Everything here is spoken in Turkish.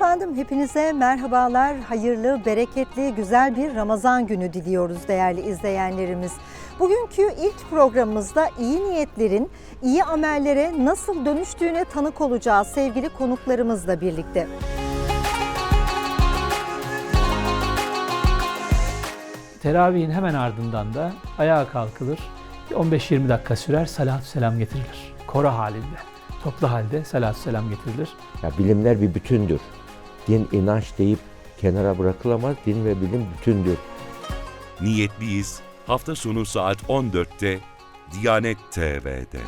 Hepinize merhabalar, hayırlı, bereketli, güzel bir Ramazan günü diliyoruz değerli izleyenlerimiz. Bugünkü ilk programımızda iyi niyetlerin iyi amellere nasıl dönüştüğüne tanık olacağız sevgili konuklarımızla birlikte. Teravihin hemen ardından da ayağa kalkılır. Bir 15-20 dakika sürer salatü selam getirilir. Kora halinde, toplu halde salatü selam getirilir. Ya bilimler bir bütündür. Din inanç deyip kenara bırakılamaz. Din ve bilim bütündür. Niyetliyiz hafta sonu saat 14'te Diyanet TV'de.